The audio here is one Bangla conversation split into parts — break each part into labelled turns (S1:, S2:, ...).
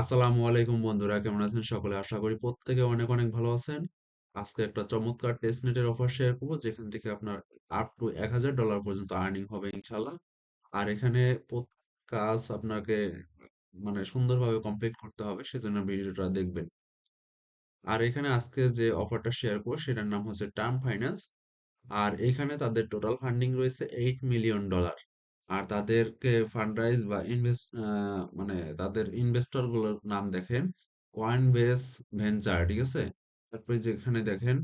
S1: আসসালামু আলাইকুম বন্ধুরা, কেমন আছেন সকলে? আশা করি প্রত্যেকে অনেক অনেক ভালো আছেন। আজকে একটা চমৎকার টেস্টনেটের অফার শেয়ার করব, যেখান থেকে আপনার আপ টু এক হাজার ডলার পর্যন্ত আর্নিং হবে ইনশাল্লাহ আর এখানে কাজ আপনাকে মানে সুন্দরভাবে কমপ্লিট করতে হবে, সেজন্য ভিডিওটা দেখবেন। আর এখানে আজকে যে অফারটা শেয়ার করব, সেটার নাম হচ্ছে টার্ম ফাইন্যান্স আর এখানে তাদের টোটাল ফান্ডিং রয়েছে এইট মিলিয়ন ডলার আর তাদেরকে ফান্ডরাইজ বা ইনভেস্ট মানে তাদের ইনভেস্টরগুলোর নাম দেখেন কয়েন বেস ভেঞ্চার ঠিক আছে? তারপরে যেখানে দেখেন,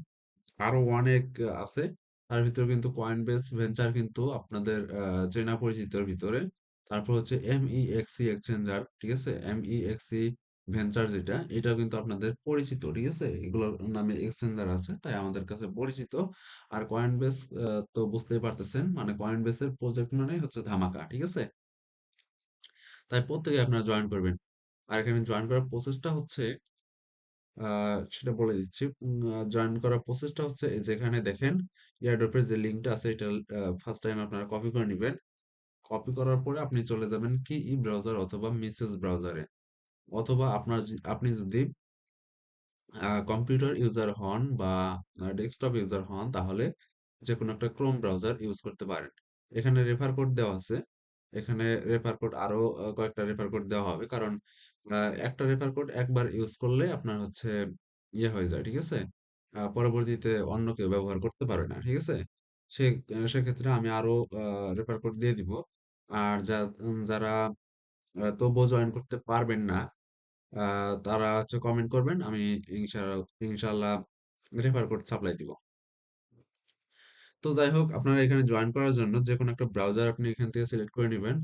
S1: আরও অনেক আছে। তার ভিতরে কিন্তু কয়েন বেস ভেঞ্চার কিন্তু আপনাদের চেনা পরিচিতর ভিতরে। তারপর হচ্ছে এমইএক্সি এক্সচেঞ্জার ঠিক আছে? এমইএক্সি ভেঞ্চার যেটা এটা কিন্তু আপনাদের পরিচিত, ঠিক আছে? এগুলোর নামে এক্সচেঞ্জার আছে, তাই আমাদের কাছে পরিচিত। আর কয়েনবেস তো বুঝতেই পারতেছেন মানে কয়েনবেসের প্রজেক্ট মানে হচ্ছে ধামাকা, ঠিক আছে? তাই প্রত্যেকে আপনারা জয়েন করবেন। আর এখানে জয়েন করার প্রসেসটা হচ্ছে সেটা বলে দিচ্ছি জয়েন করার প্রসেসটা হচ্ছে যেখানে দেখেন এয়ারড্রপের যে লিঙ্কটা আছে, এটা ফার্স্ট টাইম আপনারা কপি করে নেবেন। কপি করার পরে আপনি চলে যাবেন কি? ই ব্রাউজার অথবা মেসেজ ব্রাউজারে অথবা আপনার আপনি যদি কম্পিউটার ইউজার হন বা ডেস্কটপ ইউজার হন তাহলে যে কোনো একটা ক্রোম ব্রাউজার ইউজ করতে পারেন। এখানে রেফার কোড দেওয়া আছে। এখানে রেফার কোড আরও আহ, কয়েকটা রেফার কোড দেওয়া হবে। কারণ একটা রেফার কোড একবার ইউজ করলে আপনার হচ্ছে ইয়ে হয়ে যায় ঠিক আছে? পরবর্তীতে অন্য কেউ ব্যবহার করতে পারে না ঠিক আছে? সে সেক্ষেত্রে আমি আরও রেফার কোড দিয়ে দিব। আর যা যারা তবুও জয়েন করতে পারবেন না তারা হচ্ছে কমেন্ট করবেন, আমি ইনশাআল্লাহ রেফার কোড সাপ্লাই দিব। তো যাই হোক, আপনারা এখানে জয়েন করার জন্য যে কোনো একটা ব্রাউজার আপনি এখান থেকে সিলেক্ট করে নেবেন।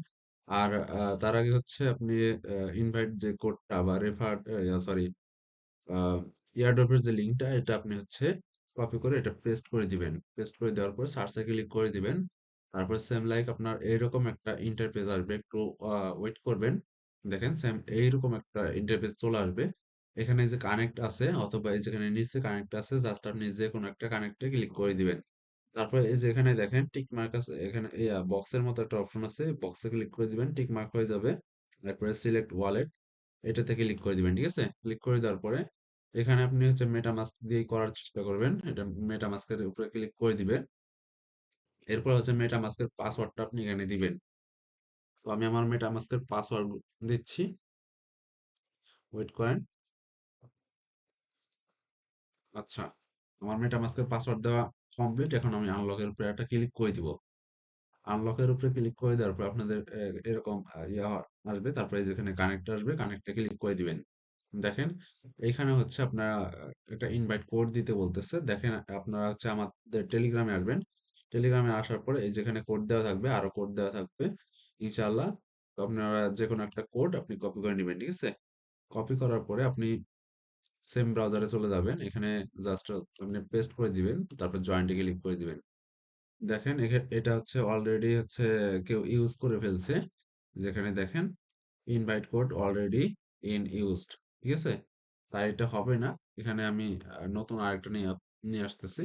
S1: আর তার আগে হচ্ছে আপনি ইনভাইট যে কোডটা বা রেফার সরি এয়ারড্রপের যে লিঙ্কটা এটা আপনি হচ্ছে কপি করে এটা পেস্ট করে দিবেন। পেস্ট করে দেওয়ার পর সার্চে ক্লিক করে দিবেন। তারপর সেম লাইক আপনার এইরকম একটা ইন্টারফেস আসবে। একটু ওয়েট করবেন। দেখেন সেম এইরকম একটা ইন্টারফেস চলে আসবে। এখানে যে কানেক্ট আছে অথবা এই যেখানে নিচে কানেক্ট আছে জাস্ট আপনি যে কোনো একটা কানেক্টে ক্লিক করে দিবেন। তারপরে এই যে এখানে দেখেন টিক মার্ক আছে, এখানে বক্সের মতো একটা অপশন আছে বক্সে ক্লিক করে দিবেন টিক মার্ক হয়ে যাবে। তারপরে সিলেক্ট ওয়ালেট এটাতে ক্লিক করে দিবেন, ঠিক আছে? ক্লিক করে দেওয়ার পরে এখানে আপনি হচ্ছে মেটামাস্ক দিয়ে করার চেষ্টা করবেন। এটা মেটামাস্কের উপরে ক্লিক করে দিবেন। এরপর হচ্ছে মেটামাস্কের পাসওয়ার্ডটা আপনি এখানে দিবেন। তো আমি আমার মেটা মেটামাস্কের পাসওয়ার্ড দিচ্ছি। ওয়েট করেন। আচ্ছা আমার মেটা মেটামাস্কের পাসওয়ার্ড দেওয়া কমপ্লিট। এখন আমি আনলকের উপরে একটা ক্লিক করে দিব। আনলকের উপরে ক্লিক করে দেওয়ার পর আপনাদের এরকম ইয়া আসবে। তারপরে যেখানে কানেক্ট আসবে, কানেক্টে ক্লিক করে দিবেন। দেখেন এইখানে হচ্ছে আপনারা একটা ইনভাইট কোড দিতে বলতেছে। দেখেন, আপনারা হচ্ছে আমাদের টেলিগ্রামে আসবেন। টেলিগ্রামে আসার পরে এই যেখানে কোড দেওয়া থাকবে, আরও কোড দেওয়া থাকবে। ইনশাআল্লাহ। তো আপনারা যে কোনো একটা কোড আপনি কপি করে নেবেন, ঠিক আছে? কপি করার পরে আপনি সেম ব্রাউজারে চলে যাবেন। এখানে জাস্ট আপনি পেস্ট করে দিবেন, তারপর জয়েন্টে ক্লিক করে দিবেন। দেখেন এটা হচ্ছে অলরেডি হচ্ছে কেউ ইউজ করে ফেলছে। যেখানে দেখেন invite code already in used ঠিক আছে? তাই এটা হবে না। এখানে আমি নতুন আরেকটা নিয়ে নিয়ে আসতেছি।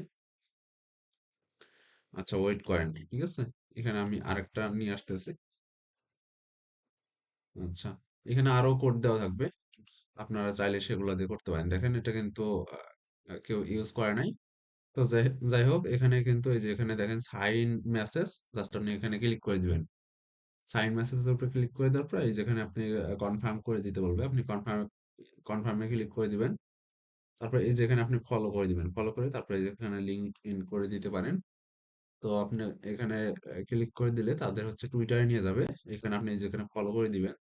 S1: আচ্ছা ওয়েট করেন। ঠিক আছে? এখানে আমি আরেকটা নিয়ে আসতেছি। আচ্ছা এখানে আরও কোড দেওয়া থাকবে। আপনারা চাইলে সেগুলো দিয়ে করতে পারেন। দেখেন এটা কিন্তু কেউ ইউজ করে নাই। তো যাই যাই হোক, এখানে কিন্তু এই যে এখানে দেখেন সাইন মেসেজ জাস্ট আপনি এখানে ক্লিক করে দিবেন। সাইন মেসেজের উপরে ক্লিক করে দেওয়ার পর এই যেখানে আপনি কনফার্ম করে দিতে বলবে। আপনি কনফার্ম কনফার্মে ক্লিক করে দিবেন। তারপর এই যেখানে আপনি ফলো করে দিবেন। ফলো করে তারপরে যেখানে লিঙ্ক ইন করে দিতে পারেন। তো আপনি এখানে ক্লিক করে দিলে তাদের হচ্ছে টুইটারে নিয়ে যাবে। এখানে আপনি যেখানে ফলো করে দিবেন।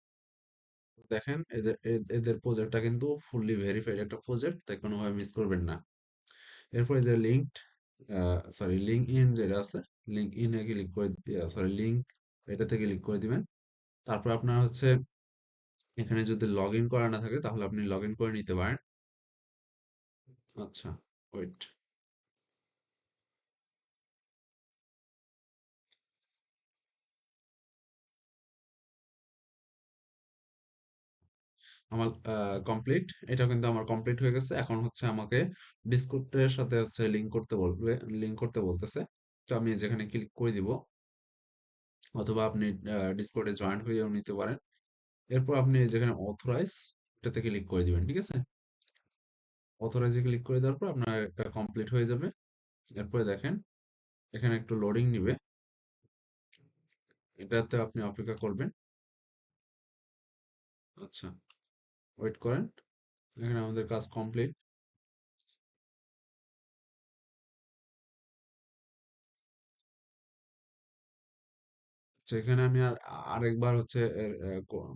S1: দেখেন এদের এদের প্রজেক্টটা কিন্তু ফুললি ভেরিফাইড একটা প্রজেক্ট তাই কোনোভাবে মিস করবেন না। এরপরে যে লিঙ্কড সরি লিঙ্ক ইন যেটা আছে লিঙ্ক ইনে ক্লিক করে সরি লিঙ্ক এটাতে ক্লিক করে দিবেন। তারপর আপনার হচ্ছে, এখানে যদি লগ ইন করা না থাকে, তাহলে আপনি লগ ইন করে নিতে পারেন। আচ্ছা ওয়েট আমার কমপ্লিট এটা কিন্তু আমার কমপ্লিট হয়ে গেছে। এখন হচ্ছে আমাকে ডিসকর্ডের সাথে হচ্ছে লিঙ্ক করতে বলবে লিঙ্ক করতে বলতেছে। তো আমি যেখানে ক্লিক করে দিব, অথবা আপনি ডিসকর্ডে জয়েন হয়েও নিতে পারেন। এরপর আপনি যেখানে অথরাইজ এটাতে ক্লিক করে দিবেন, ঠিক আছে? অথরাইজে ক্লিক করে দেওয়ার পর আপনার এটা কমপ্লিট হয়ে যাবে। এরপরে দেখেন, এখানে একটু লোডিং নিবে। এটাতে আপনি অপেক্ষা করবেন। আচ্ছা। ওয়েট করেন। এখানে আমাদের কাজ কমপ্লিট। আচ্ছা এখানে আমি আর আরেকবার হচ্ছে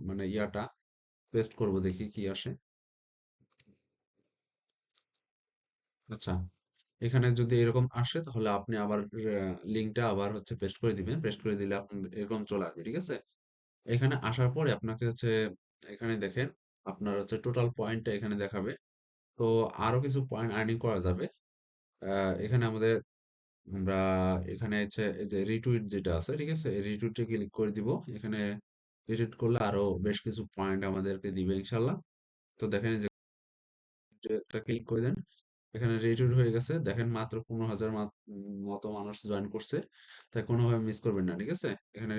S1: মানে ইয়াটা পেস্ট করব, দেখি কি আসে। আচ্ছা এখানে যদি এরকম আসে, তাহলে আপনি আবার লিঙ্কটা আবার হচ্ছে পেস্ট করে দিবেন। পেস্ট করে দিলে এরকম চলে আসবে, ঠিক আছে? এখানে আসার পরে আপনাকে হচ্ছে, এখানে দেখেন আপনার হচ্ছে টোটাল পয়েন্টটা এখানে দেখাবে। তো আরও কিছু পয়েন্ট আর্নিং করা যাবে। এখানে আমাদের আমরা এখানে হচ্ছে এই যে রিটুইট যেটা আছে, ঠিক আছে? রিটুইটে ক্লিক করে দিব। এখানে রিটুইট করলে আরও বেশ কিছু পয়েন্ট আমাদেরকে দিবে ইনশাল্লাহ। তো দেখেন যে একটা ক্লিক করে দেন। এখানে রিটুইট হয়ে গেছে। দেখেন মাত্র পনেরো হাজার মতো মানুষ জয়েন করছে। তাই কোনোভাবে মিস করবেন না, ঠিক আছে? এখানে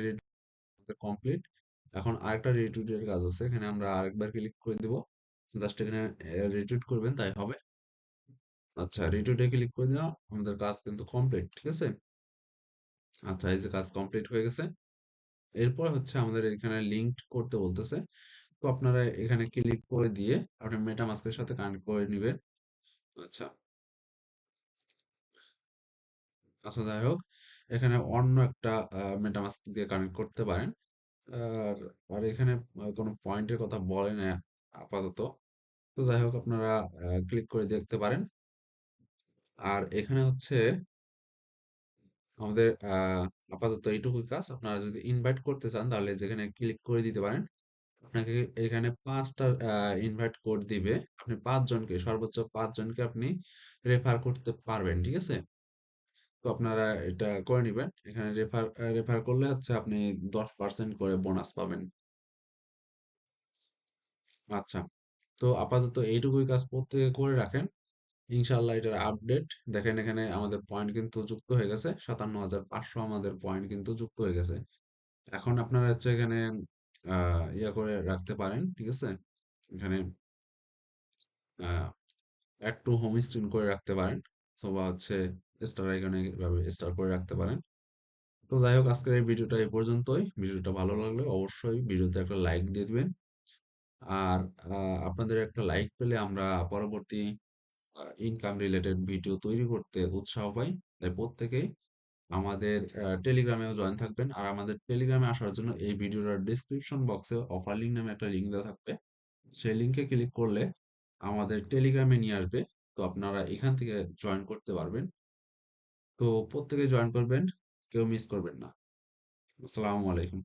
S1: কমপ্লিট এখন আরেকটা রিটুইটের কাজ আছে, এখানে আমরা আরেকবার ক্লিক করে দিব। জাস্ট এখানে রিটুইট করবেন, তাই হবে। আচ্ছা রিটুইটে ক্লিক করে দিলাম, আমাদের কাজ কিন্তু কমপ্লিট ঠিক আছে? আচ্ছা এই যে কাজ কমপ্লিট হয়ে গেছে। এরপর হচ্ছে আমাদের এখানে লিঙ্ক করতে বলতেছে। তো আপনারা এখানে ক্লিক করে দিয়ে আপনি মেটামাস্কের সাথে কানেক্ট করে নেবেন। আচ্ছা। আচ্ছা যাই হোক। এখানে অন্য একটা মেটামাস্ক দিয়ে কানেক্ট করতে পারেন। আর আর এখানে কোনো পয়েন্টের কথা বলে না আপাতত। তো যাই হোক আপনারা ক্লিক করে দেখতে পারেন। আর এখানে হচ্ছে আমাদের আপাতত এইটুকুই কাজ। আপনারা যদি ইনভাইট করতে চান তাহলে যেখানে ক্লিক করে দিতে পারেন। আপনাকে এখানে পাঁচটা ইনভাইট কোড দিবে। আপনি পাঁচজনকে, সর্বোচ্চ পাঁচজনকে আপনি রেফার করতে পারবেন, ঠিক আছে? তো আপনারা এটা করে নেবেন। এখানে রেফার রেফার করলে হচ্ছে আপনি দশ পার্সেন্ট করে বোনাস পাবেন। আচ্ছা তো আপাতত এইটুকুই কাজ প্রত্যেকে করে রাখেন। ইনশাল্লাহ এটার আপডেট দেখেন এখানে আমাদের পয়েন্ট কিন্তু যুক্ত হয়ে গেছে। সাতান্ন হাজার পাঁচশো আমাদের পয়েন্ট কিন্তু যুক্ত হয়ে গেছে। এখন আপনারা হচ্ছে এখানে ইয়া করে রাখতে পারেন, ঠিক আছে? এখানে অ্যাড টু হোম স্ক্রিন করে রাখতে পারেন। অথবা হচ্ছে স্টার আইকনে এভাবে স্টার করে রাখতে পারেন। তো যাই হোক, আজকের এই ভিডিওটা এই পর্যন্তই। ভিডিওটা ভালো লাগলে অবশ্যই ভিডিওতে একটা লাইক দিয়ে দিবেন। আর আপনাদের একটা লাইক পেলে আমরা পরবর্তী ইনকাম রিলেটেড ভিডিও তৈরি করতে উৎসাহ পাই। তাই প্রত্যেকেই আমাদের টেলিগ্রামেও জয়েন থাকবেন। আর আমাদের টেলিগ্রামে আসার জন্য এই ভিডিওটার ডিসক্রিপশন বক্সে অফার লিঙ্ক নামে একটা লিঙ্ক দেওয়া থাকবে। সেই লিঙ্কে ক্লিক করলে আমাদের টেলিগ্রামে নিয়ে আসবে তো আপনারা এখান থেকে জয়েন করতে পারবেন। তো প্রত্যেকে জয়েন করবেন কেউ মিস করবেন না। আসসালামু আলাইকুম।